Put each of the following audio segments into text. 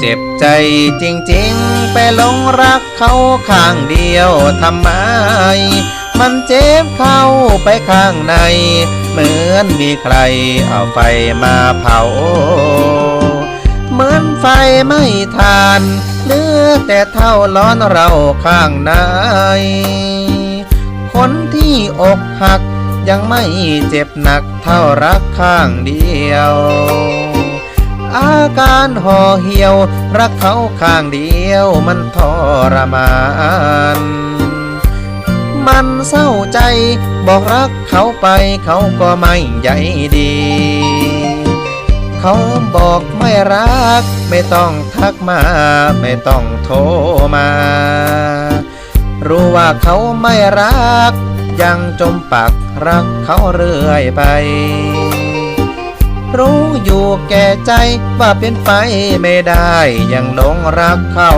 เจ็บใจจริงๆ ไปหลงรักเขาข้างเดียวทำไม มันเจ็บเข้าไปข้างใน เหมือนมีใครเอาไฟมาเผา เหมือนไฟไม่ทานเหลือแต่เท่าร้อนเราข้างใน คนที่อกหักยังไม่เจ็บหนักเท่ารักข้างเดียว อาการห่อเหี่ยว รักเขาข้างเดียวมันทรมาน มันเศร้าใจ บอกรักเขาไปเขาก็ไม่ใยดี เขาบอกไม่รัก ไม่ต้องทักมา ไม่ต้องโทรมา รู้ว่าเขาไม่รัก ยังจมปักรักเขาเรื่อยไป รู้อยู่แก่ใจว่าเป็นไปไม่ได้ยังหลงรักเขา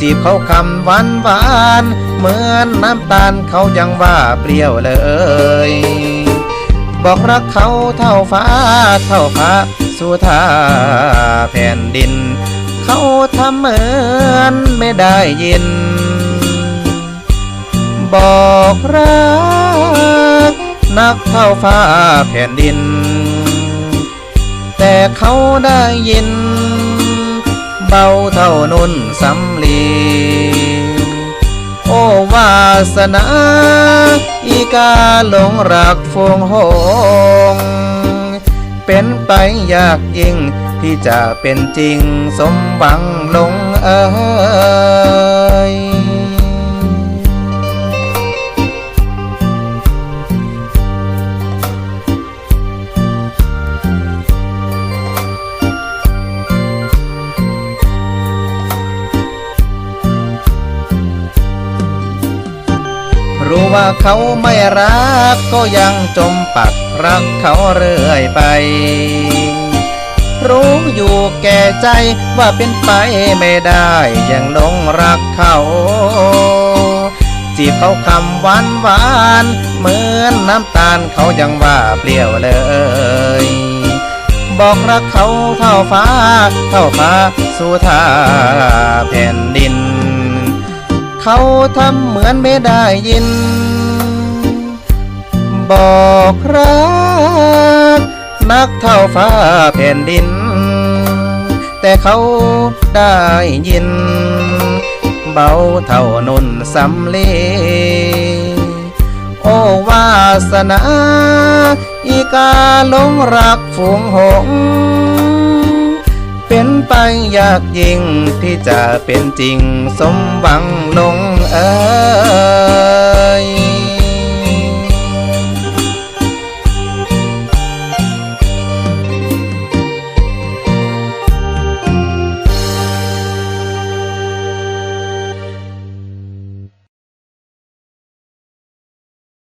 จีบเขาคำหวานหวานเหมือนน้ำตาลเขายังว่าเปรี้ยวเลย บอกรักเขาเท่าฟ้าเท่าฟ้าสุธาแผ่นดิน เขาทำเหมือนไม่ได้ยิน บอกรัก นักเท่าฟ้าแผ่นดิน แต่เขาได้ยิน เบาเท่านุ่นสำลีโอวาสนา อีกาหลงรักฟงหง เป็นไปยากยิ่งที่จะเป็นจริงสมหวังลงเอ่ย ว่าเขาไม่รัก ก็ยังจมปักรักเขาเรื่อยไป รู้อยู่แก่ใจว่าเป็นไปไม่ได้ยังหลงรักเขา จีบเขาคำหวานหวานเหมือนน้ำตาลเขายังว่าเปรี้ยวเลยบอกรักเขาเท่าฟ้า เท่าฟ้าสุธาแผ่นดิน เขาทำเหมือนไม่ได้ยิน บอกรัก นักเท่าฟ้าแผ่นดิน แต่เขาได้ยิน เบาเท่านุนสำลีโอวาสนา อีกาลงรักฝูงหง เป็นไปยากยิ่งที่จะเป็นจริงสมหวังลงเอ่